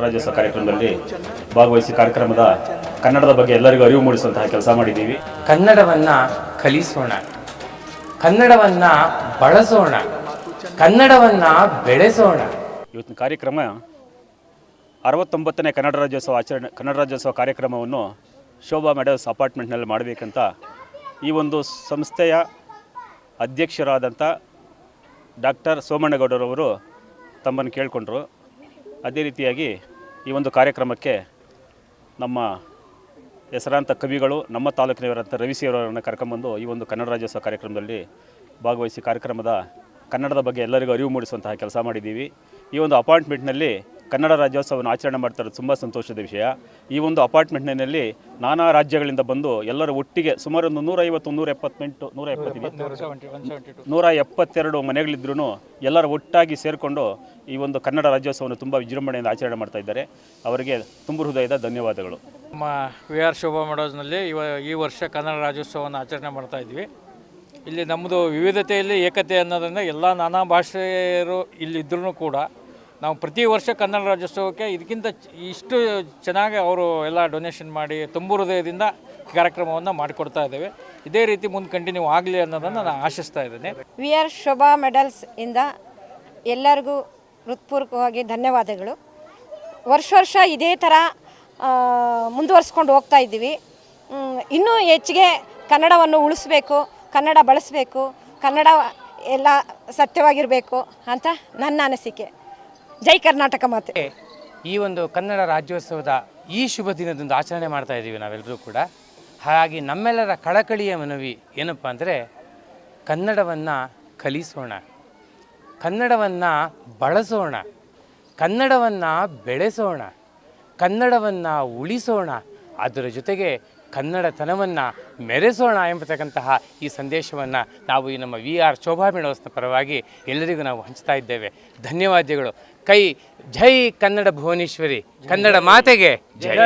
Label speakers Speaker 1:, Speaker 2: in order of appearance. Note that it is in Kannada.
Speaker 1: ರಾಜ್ಯೋತ್ಸವ ಕಾರ್ಯಕ್ರಮದಲ್ಲಿ ಭಾಗವಹಿಸಿ ಕಾರ್ಯಕ್ರಮದ ಕನ್ನಡದ ಬಗ್ಗೆ ಎಲ್ಲರಿಗೂ ಅರಿವು ಮೂಡಿಸುವಂತಹ ಕೆಲಸ ಮಾಡಿದ್ದೀವಿ.
Speaker 2: ಕನ್ನಡವನ್ನ ಕಲಿಸೋಣ. ಕನ್ನಡವನ್ನ ಬಳಸೋಣ. ಕನ್ನಡವನ್ನ ಬೆಳೆಸೋಣ.
Speaker 1: ಇವತ್ತಿನ ಕಾರ್ಯಕ್ರಮ ಅರವತ್ತೊಂಬತ್ತನೇ ಕನ್ನಡ ರಾಜ್ಯೋತ್ಸವ ಆಚರಣೆ ಕನ್ನಡ ರಾಜ್ಯೋತ್ಸವ ಕಾರ್ಯಕ್ರಮವನ್ನು ಶೋಭಾ ಮೆಡಲ್ಸ್ ಅಪಾರ್ಟ್ಮೆಂಟ್ನಲ್ಲಿ ಮಾಡಬೇಕಂತ ಈ ಒಂದು ಸಂಸ್ಥೆಯ ಅಧ್ಯಕ್ಷರಾದಂಥ ಡಾಕ್ಟರ್ ಸೋಮಣ್ಣಗೌಡರವರು ತಮ್ಮನ್ನು ಕೇಳಿಕೊಂಡ್ರು. ಅದೇ ರೀತಿಯಾಗಿ ಈ ಒಂದು ಕಾರ್ಯಕ್ರಮಕ್ಕೆ ನಮ್ಮ ಹೆಸರಾಂತ ಕವಿಗಳು, ನಮ್ಮ ತಾಲೂಕಿನವರಂಥ ರವಿಸಿಯವರನ್ನು ಕರ್ಕೊಂಬಂದು ಈ ಒಂದು ಕನ್ನಡ ರಾಜ್ಯೋತ್ಸವ ಕಾರ್ಯಕ್ರಮದಲ್ಲಿ ಭಾಗವಹಿಸಿ ಕಾರ್ಯಕ್ರಮದ ಕನ್ನಡದ ಬಗ್ಗೆ ಎಲ್ಲರಿಗೂ ಅರಿವು ಮೂಡಿಸುವಂತಹ ಕೆಲಸ ಮಾಡಿದ್ದೀವಿ. ಈ ಒಂದು ಅಪಾರ್ಟ್ಮೆಂಟ್ನಲ್ಲಿ ಕನ್ನಡ ರಾಜ್ಯೋತ್ಸವವನ್ನು ಆಚರಣೆ ಮಾಡ್ತಾ ಇರೋದು ತುಂಬ ಸಂತೋಷದ ವಿಷಯ. ಈ ಒಂದು ಅಪಾರ್ಟ್ಮೆಂಟ್ನಲ್ಲಿ ನಾನಾ ರಾಜ್ಯಗಳಿಂದ ಬಂದು ಎಲ್ಲರೂ ಒಟ್ಟಿಗೆ ಸುಮಾರು ಒಂದು ನೂರೈವತ್ತು ನೂರ ಎಪ್ಪತ್ತೆಂಟು ನೂರ ಎಪ್ಪತ್ತು ನೂರ ಎಪ್ಪತ್ತೆರಡು ಮನೆಗಳಿದ್ರೂ ಎಲ್ಲರೂ ಒಟ್ಟಾಗಿ ಸೇರಿಕೊಂಡು ಈ ಒಂದು ಕನ್ನಡ ರಾಜ್ಯೋತ್ಸವವನ್ನು ತುಂಬ ವಿಜೃಂಭಣೆಯಿಂದ ಆಚರಣೆ ಮಾಡ್ತಾ ಇದ್ದಾರೆ. ಅವರಿಗೆ ತುಂಬ ಹೃದಯದ ಧನ್ಯವಾದಗಳು.
Speaker 3: ನಮ್ಮ ವಿ ಆರ್ ಶೋಭಾ ಮಡೋಜ್ನಲ್ಲಿ ಇವ ಈ ವರ್ಷ ಕನ್ನಡ ರಾಜ್ಯೋತ್ಸವವನ್ನು ಆಚರಣೆ ಮಾಡ್ತಾ ಇದ್ವಿ. ಇಲ್ಲಿ ನಮ್ಮದು ವಿವಿಧತೆಯಲ್ಲಿ ಏಕತೆ ಅನ್ನೋದರಿಂದ ಎಲ್ಲ ನಾನಾ ಭಾಷೆಯರು ಇಲ್ಲಿದ್ದರೂ ಕೂಡ ನಾವು ಪ್ರತಿ ವರ್ಷ ಕನ್ನಡ ರಾಜ್ಯೋತ್ಸವಕ್ಕೆ ಇದಕ್ಕಿಂತ ಇಷ್ಟು ಚೆನ್ನಾಗಿ ಅವರು ಎಲ್ಲ ಡೊನೇಷನ್ ಮಾಡಿ ತುಂಬು ಹೃದಯದಿಂದ ಕಾರ್ಯಕ್ರಮವನ್ನು ಮಾಡಿಕೊಡ್ತಾ ಇದ್ದೇವೆ. ಇದೇ ರೀತಿ ಮುಂದೆ ಕಂಟಿನ್ಯೂ ಆಗಲಿ ಅನ್ನೋದನ್ನು ನಾನು ಆಶಿಸ್ತಾ ಇದ್ದೇನೆ.
Speaker 4: ವಿ ಆರ್ ಶೋಭಾ ಮೆಡಲ್ಸ್ ಇಂದ ಎಲ್ಲರಿಗೂ ಹೃತ್ಪೂರ್ವಕವಾಗಿ ಧನ್ಯವಾದಗಳು. ವರ್ಷ ವರ್ಷ ಇದೇ ಥರ ಮುಂದುವರ್ಸ್ಕೊಂಡು ಹೋಗ್ತಾ ಇದ್ದೀವಿ. ಇನ್ನೂ ಹೆಚ್ಚಿಗೆ ಕನ್ನಡವನ್ನು ಉಳಿಸ್ಬೇಕು, ಕನ್ನಡ ಬಳಸಬೇಕು, ಕನ್ನಡ ಎಲ್ಲ ಸತ್ಯವಾಗಿರಬೇಕು ಅಂತ ನನ್ನ ಅನಿಸಿಕೆ. ಜೈ ಕರ್ನಾಟಕ ಮಾತೆ.
Speaker 2: ಈ ಒಂದು ಕನ್ನಡ ರಾಜ್ಯೋತ್ಸವದ ಈ ಶುಭ ದಿನದಂದು ಆಚರಣೆ ಮಾಡ್ತಾ ಇದ್ದೀವಿ ನಾವೆಲ್ಲರೂ ಕೂಡ. ಹಾಗಾಗಿ ನಮ್ಮೆಲ್ಲರ ಕಳಕಳಿಯ ಮನವಿ ಏನಪ್ಪ ಅಂದರೆ ಕನ್ನಡವನ್ನು ಕಲಿಸೋಣ. ಕನ್ನಡವನ್ನು ಬಳಸೋಣ. ಕನ್ನಡವನ್ನು ಬೆಳೆಸೋಣ. ಕನ್ನಡವನ್ನು ಉಳಿಸೋಣ. ಅದರ ಜೊತೆಗೆ ಕನ್ನಡತನವನ್ನು ಮೆರೆಸೋಣ ಎಂಬತಕ್ಕಂತಹ ಈ ಸಂದೇಶವನ್ನು ನಾವು ಈ ನಮ್ಮ ವಿ ಆರ್ ಶೋಭಾ ಮೇಳೋಸ್ನ ಪರವಾಗಿ ಎಲ್ಲರಿಗೂ ನಾವು ಹಂಚ್ತಾ ಇದ್ದೇವೆ. ಧನ್ಯವಾದಗಳು. ಕೈ ಜೈ ಕನ್ನಡ ಭುವನೇಶ್ವರಿ ಕನ್ನಡ ಮಾತೆಗೆ ಜೈ.